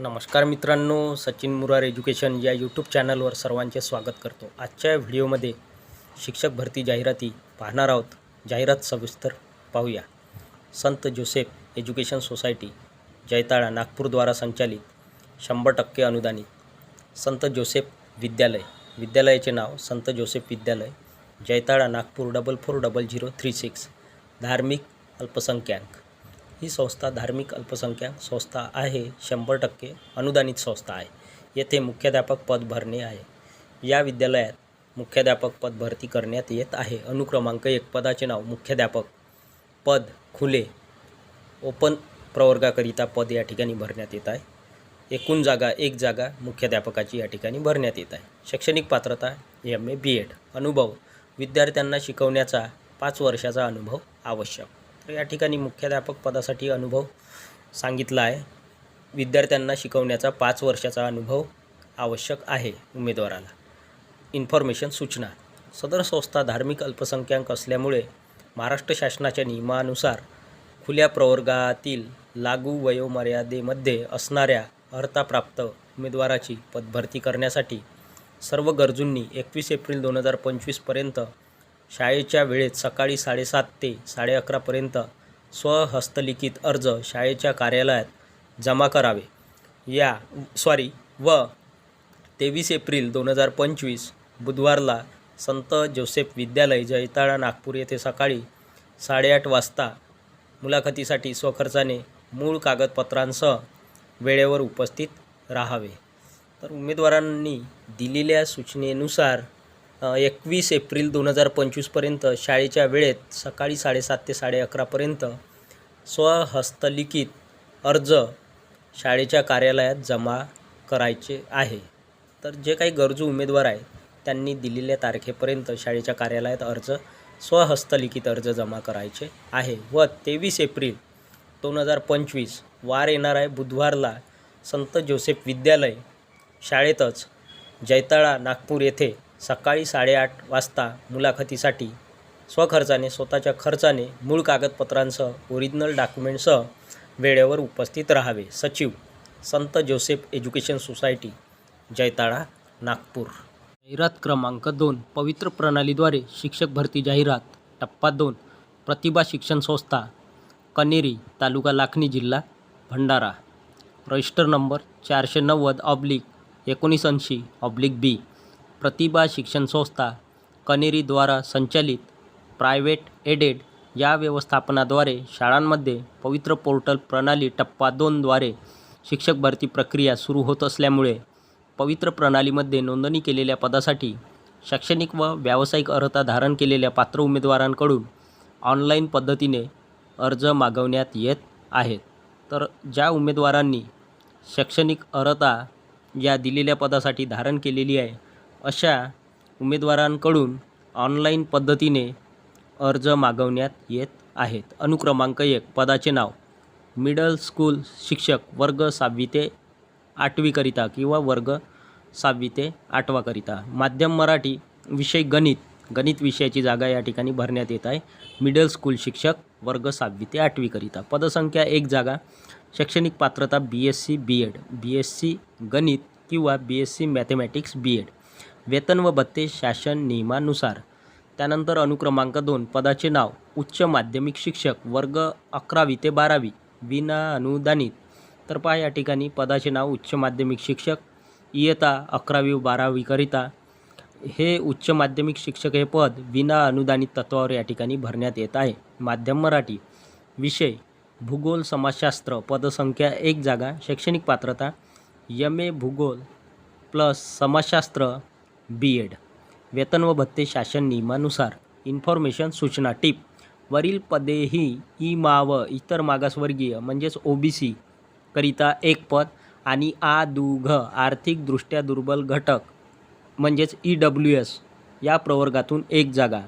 नमस्कार मित्रांनो सचिन मुरार एज्युकेशन या यूट्यूब चॅनलवर सर्वांचे स्वागत करतो. आजच्या व्हिडिओमध्ये शिक्षक भरती जाहिराती पाहणार आहोत. जाहिरात सविस्तर पाहूया. संत जोसेफ एज्युकेशन सोसायटी जैताळा नागपूरद्वारा संचालित शंभर टक्के अनुदानित. संत जोसेफ विद्यालय. विद्यालयाचे नाव संत जोसेफ विद्यालय Jaitala Nagpur double four double zero three six धार्मिक अल्पसंख्याक. ही संस्था धार्मिक अल्पसंख्याक संस्था आहे शंभर टक्के अनुदानित संस्था आहे. येथे मुख्याध्यापक पद भरणे आहे. या विद्यालयात मुख्याध्यापक पद भरती करण्यात येत आहे. अनुक्रमांक एक पदाचे नाव मुख्याध्यापक पद खुले ओपन प्रवर्गाकरिता पद या ठिकाणी भरण्यात येत आहे. एकूण जागा एक जागा मुख्याध्यापकाची या ठिकाणी भरण्यात येत आहे. शैक्षणिक पात्रता एम ए बी एड अनुभव. विद्यार्थ्यांना शिकवण्याचा पाच वर्षाचा अनुभव आवश्यक. तर या ठिकाणी मुख्याध्यापक पदासाठी अनुभव सांगितला आहे. विद्यार्थ्यांना शिकवण्याचा पाच वर्षाचा अनुभव आवश्यक आहे उमेदवाराला. इन्फॉर्मेशन सूचना. सदर संस्था धार्मिक अल्पसंख्याक असल्यामुळे महाराष्ट्र शासनाच्या नियमानुसार खुल्या प्रवर्गातील लागू वयोमर्यादेमध्ये असणाऱ्या अर्हताप्राप्त उमेदवाराची पदभरती करण्यासाठी सर्व गरजूंनी एकवीस एप्रिल दोन हजार पंचवीसपर्यंत शाळेच्या वेळेत सकाळी साडेसात ते साडे अकरापर्यंत स्वहस्तलिखित अर्ज शाळेच्या कार्यालयात जमा करावे. या सॉरी व तेवीस एप्रिल दोन हजार पंचवीस बुधवारला संत जोसेफ विद्यालय जैताळा नागपूर येथे सकाळी साडेआठ वाजता मुलाखतीसाठी स्वखर्चाने मूळ कागदपत्रांसह वेळेवर उपस्थित राहावे. तर उमेदवारांनी दिलेल्या सूचनेनुसार एकवीस एप्रिल दोन हजार पंचवीसपर्यंत शाळेच्या वेळेत सकाळी साडेसात ते साडे अकरापर्यंत स्वहस्तलिखित अर्ज शाळेच्या कार्यालयात जमा करायचे आहे. तर जे काही गरजू उमेदवार आहेत त्यांनी दिलेल्या तारखेपर्यंत शाळेच्या कार्यालयात अर्ज स्वहस्तलिखित अर्ज जमा करायचे आहे व तेवीस एप्रिल दोन हजार पंचवीस वार येणार आहे बुधवारला संत जोसेफ विद्यालय शाळेतच जैताळा नागपूर येथे सकाळी साडेआठ वाजता मुलाखतीसाठी स्वखर्चाने स्वतःच्या खर्चाने मूळ कागदपत्रांसह ओरिजिनल डॉक्युमेंटसह वेळेवर उपस्थित राहावे. सचिव संत Joseph education society Jaitala Nagpur. जाहिरात क्रमांक दोन पवित्र प्रणालीद्वारे शिक्षक भरती जाहिरात टप्पा दोन प्रतिभा शिक्षण संस्था कनेरी तालुका लाखनी जिल्हा भंडारा. रजिस्टर नंबर चारशे नव्वद ऑब्लिक एकोणीसऐंशी ऑब्लिक बी प्रतिभा शिक्षण संस्था कनेरीद्वारा संचालित प्रायव्हेट एडेड या व्यवस्थापनाद्वारे शाळांमध्ये पवित्र पोर्टल प्रणाली टप्पा दोनद्वारे शिक्षक भरती प्रक्रिया सुरू होत असल्यामुळे पवित्र प्रणालीमध्ये नोंदणी केलेल्या पदासाठी शैक्षणिक व व्यावसायिक अर्हता धारण केलेल्या पात्र उमेदवारांकडून ऑनलाईन पद्धतीने अर्ज मागवण्यात येत आहेत. तर ज्या उमेदवारांनी शैक्षणिक अर्हता या दिलेल्या पदासाठी धारण केलेली आहे अशा उमेदवारांकडून ऑनलाईन पद्धतीने अर्ज मागवण्यात येत आहेत. अनुक्रमांक एक पदाचे नाव मिडल स्कूल शिक्षक वर्ग सहावी ते आठवीकरिता किंवा वर्ग सहावी ते आठवाकरिता माध्यम मराठी विषय गणित गणित विषयाची जागा या ठिकाणी भरण्यात येत आहे. मिडल स्कूल शिक्षक वर्ग सहावी ते आठवीकरिता पदसंख्या एक जागा शैक्षणिक पात्रता B S C B Ed B S C गणित किंवा B S C mathematics B Ed वेतन व भत्ते शासन नियमानुसार. त्यानंतर अनुक्रमांक दोन पदाचे नाव उच्च माध्यमिक शिक्षक वर्ग अकरावी ते बारावी विना अनुदानित तर पहा या ठिकाणी पदाचे नाव उच्च माध्यमिक शिक्षक इयता अकरावी व बारावीकरिता. हे उच्च माध्यमिक शिक्षक हे पद विना अनुदानित तत्वावर या ठिकाणी भरण्यात येत आहे. माध्यम मराठी. विषय भूगोल समाजशास्त्र पदसंख्या एक जागा शैक्षणिक पात्रता यम ए भूगोल प्लस समाजशास्त्र बी एड वेतन व भत्ते शासन नियमानुसार. इन्फॉर्मेशन सूचना टीप वरील पदेही ई मा व इतर मागासवर्गीय म्हणजेच ओ बी सी करिता एक पद आणि आ दु घ आर्थिकदृष्ट्या दुर्बल घटक म्हणजेच ई डब्ल्यू एस या प्रवर्गातून एक जागा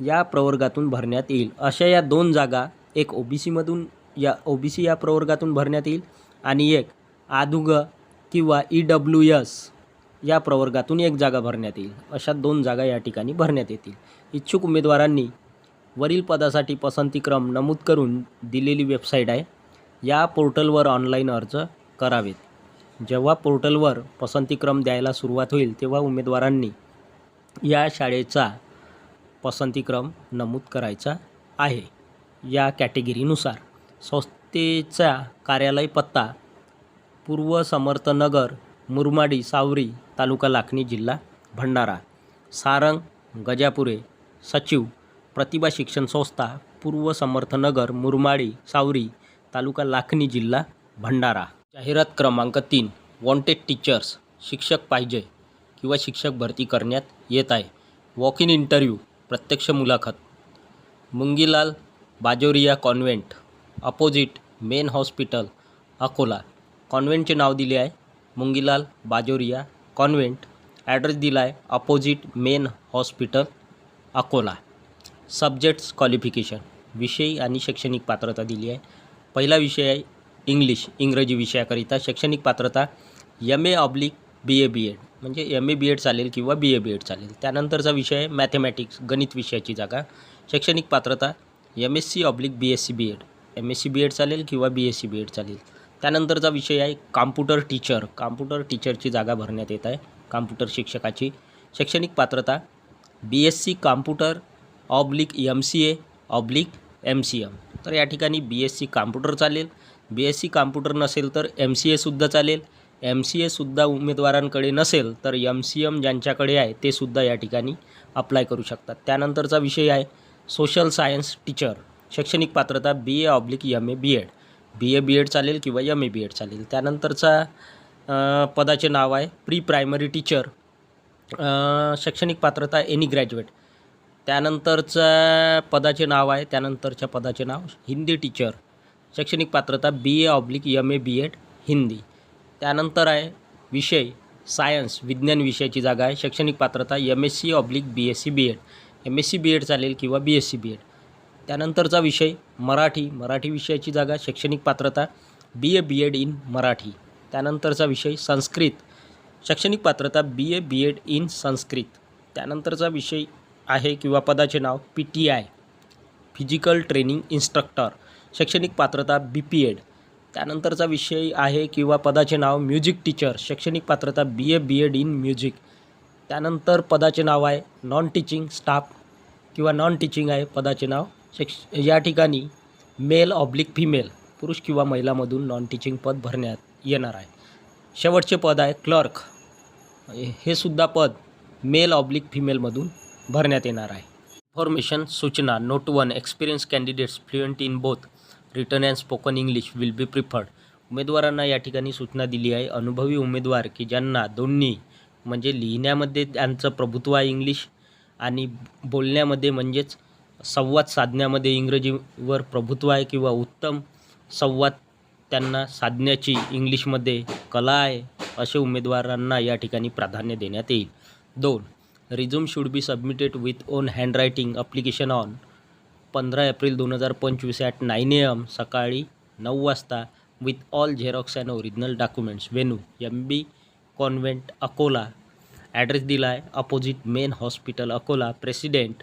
या प्रवर्गातून भरण्यात येईल. अशा या दोन जागा एक ओ बी सीमधून या ओ बी सी या प्रवर्गातून भरण्यात येईल आणि एक आदुग किंवा ई डब्ल्यू एस या प्रवर्गातून एक जागा भरण्यात येईल. अशा दोन जागा या ठिकाणी भरण्यात येतील. इच्छुक उमेदवारांनी वरील पदासाठी पसंतीक्रम नमूद करून दिलेली वेबसाईट आहे. या पोर्टलवर ऑनलाईन अर्ज करावेत. जेव्हा पोर्टलवर पसंतीक्रम द्यायला सुरुवात होईल तेव्हा उमेदवारांनी या शाळेचा पसंतीक्रम नमूद करायचा आहे. या कॅटेगरीनुसार संस्थेचा कार्यालय पत्ता पूर्व समर्थनगर मुरमाडी सावरी तालुका लाखनी जिल्हा भंडारा. सारंग गजापुरे सचिव प्रतिभा शिक्षण संस्था पूर्व समर्थनगर मुरमाडी सावरी तालुका लाखनी जिल्हा भंडारा. जाहिरात क्रमांक तीन वॉन्टेड टीचर्स शिक्षक पाहिजे किंवा शिक्षक भरती करण्यात येत आहे. वॉक इन इंटरव्ह्यू प्रत्यक्ष मुलाखत. Mungilal Bajoria convent opposite main hospital Akola. कॉन्व्हेंटचे नाव दिले आहे. मुंगीलाल बाजोरिया कॉन्व्हेंट ॲड्रेस दिला आहे opposite main hospital Akola. Subjects qualification विषय आणि शैक्षणिक पात्रता दिली आहे. पहिला विषय आहे इंग्लिश इंग्रजी विषयाकरिता शैक्षणिक पात्रता M A oblique B A B Ed म्हणजे एम ए बी एड चालेल किंवा बी ए बी एड चालेल. त्यानंतरचा विषय आहे मॅथेमॅटिक्स गणित विषयाची जागा. शैक्षणिक पात्रता M S C oblique B S C B Ed M S C B Ed चालेल किंवा B S C B Ed चालेल. त्यानंतरचा विषय आहे कॉम्प्युटर टीचर. कॉम्प्युटर टीचरची जागा भरण्यात येत आहे. कॉम्प्युटर शिक्षकाची शैक्षणिक पात्रता B S C computer oblique M C A oblique M C M तर या ठिकाणी बी एस सी कॉम्प्युटर चालेल. बी एस सी कॉम्प्युटर नसेल तर एम सी एसुद्धा चालेल. एम सी एसुद्धा उमेदवारांकडे नसेल तर एम सी एम ज्यांच्याकडे आहे ते सुद्धा या ठिकाणी अप्लाय करू शकतात. त्यानंतरचा विषय आहे सोशल सायन्स टीचर शैक्षणिक पात्रता B A oblique M A B Ed B A B Ed चालेल किंवा एम ए बी एड चालेल. त्यानंतरचा पदाचे नाव आहे प्री प्रायमरी टीचर. शैक्षणिक पात्रता एनी ग्रॅज्युएट. त्यानंतरचं पदाचे नाव आहे त्यानंतरच्या पदाचे नाव हिंदी टीचर. शैक्षणिक पात्रता B A oblique M A B Ed Hindi. त्यानंतर आहे विषय सायन्स विज्ञान विषयाची जागा आहे. शैक्षणिक पात्रता M S C oblique B S C B Ed M S C B Ed चालेल किंवा B S C B Ed त्यानंतरचा विषय मराठी मराठी विषयाची जागा शैक्षणिक पात्रता B A B Ed in Marathi. त्यानंतरचा विषय संस्कृत शैक्षणिक पात्रता B A B Ed in Sanskrit. त्यानंतरचा विषय आहे किंवा पदाचे नाव P T I physical training instructor शैक्षणिक पात्रता बी पी एड त्यानंतरचा विषय आहे किंवा पदाचे नाव म्युझिक टीचर शैक्षणिक पात्रता B A B Ed in music त्यानंतर पदाचे नाव आहे नॉन टीचिंग स्टाफ किंवा नॉन टीचिंग आहे पदाचे नाव शिक्ष या ठिकाणी मेल ऑब्लिक फिमेल पुरुष किंवा महिलामधून नॉन टीचिंग पद भरण्यात येणार आहे. शेवटचे पद आहे क्लर्क हे सुद्धा पद मेल ऑब्लिक फिमेलमधून भरण्यात येणार आहे. इन्फॉर्मेशन सूचना note one experience candidates fluent in both return and spoken English will be preferred उमेदवारांना या ठिकाणी सूचना दिली आहे. अनुभवी उमेदवार की ज्यांना दोन्ही म्हणजे लिहिण्यामध्ये त्यांचं प्रभुत्व आहे इंग्लिश आणि बोलण्यामध्ये म्हणजेच संवाद साधण्यामध्ये इंग्रजीवर प्रभुत्व आहे किंवा उत्तम संवाद त्यांना साधण्याची इंग्लिशमध्ये कला आहे असे उमेदवारांना या ठिकाणी प्राधान्य देण्यात येईल. दोन resume should be submitted with own handwriting application on पंधरा एप्रिल दोन हजार पंचवीस ॲट नाईन ए एम सकाळी नऊ वाजता with all xerox and original documents venue M B convent Akola. Address दिला आहे opposite main hospital Akola. President